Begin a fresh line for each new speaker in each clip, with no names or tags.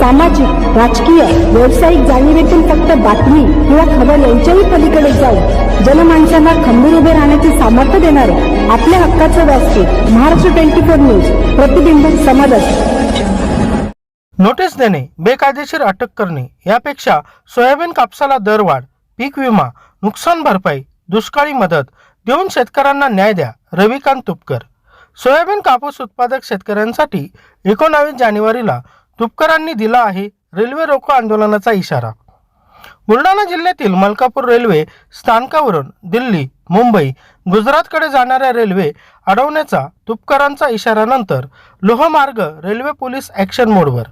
सामाजिक राजकीय व्यावसायिक जाणीवेतून फक्त बातमी किंवा खबर यांच्याही पलीकडे जाऊन जनमानसांना खंबीर उभे राहण्याचे सामर्थ्य देणारे आपल्या हक्काचं व्यासपीठ महाराष्ट्र ट्वेंटी फोर न्यूज प्रतिबिंब समाजाचे.
नोटीस देणे बेकायदेशीर अटक करणे यापेक्षा सोयाबीन कापसाला दरवाढ पीक विमा नुकसान भरपाई दुष्काळी मदत देऊन शेतकऱ्यांना न्याय द्या रविकांत तुपकर. सोयाबीन कापूस उत्पादक शेतकऱ्यांसाठी एकोणावीस जानेवारीला तुपकरांनी दिला आहे रेल्वे रोको आंदोलनाचा इशारा. बुलढाणा जिल्ह्यातील मलकापूर रेल्वे स्थानकावरून दिल्ली मुंबई गुजरातकडे जाणाऱ्या रेल्वे अडवण्याचा तुपकरांचा इशारानंतर लोहमार्ग रेल्वे पोलीस ॲक्शन मोडवर.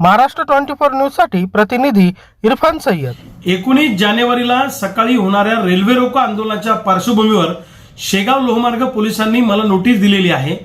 महाराष्ट्र ट्वेंटी फोर न्यूजसाठी प्रतिनिधी इरफान सय्यद.
एकोणीस जानेवारीला सकाळी होणाऱ्या रेल्वे रोको आंदोलनाच्या पार्श्वभूमीवर शेगाव लोहमार्ग पोलिसांनी मला नोटीस दिलेली आहे.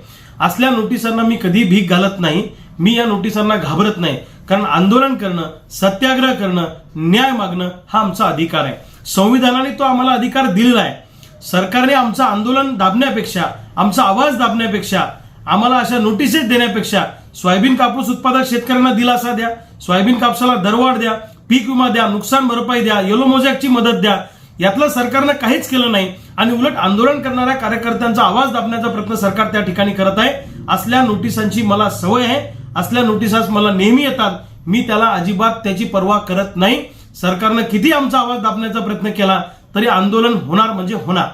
असल्या नोटिसांना मी कधी भीक घालत नाही. मी या नोटिसांना घाबरत नाही. कारण आंदोलन करणं सत्याग्रह करणं न्याय मागणं हा आमचा अधिकार आहे. संविधानाने तो आम्हाला अधिकार दिलेला आहे. सरकारने आमचं आंदोलन दाबण्यापेक्षा आमचा आवाज दाबण्यापेक्षा आम्हाला अशा नोटिसेस देण्यापेक्षा सोयाबीन कापूस उत्पादक शेतकऱ्यांना दिलासा द्या सोयाबीन कापसाला दरवाढ द्या पीक विमा द्या नुकसान भरपाई द्या येलो मोजॅकची मदत द्या. यातलं सरकारनं काहीच केलं नाही आणि उलट आंदोलन करणाऱ्या कार्यकर्त्यांचा आवाज दाबण्याचा प्रयत्न सरकार त्या ठिकाणी करत आहे. असल्या नोटिसांची मला सवय आहे. असल्या नोटिसास मला नेहमी येतात. मी त्याला अजिबात त्याची पर्वा करत नाही. सरकारनं किती आमचा आवाज दाबण्याचा प्रयत्न केला तरी आंदोलन होणार म्हणजे होणार.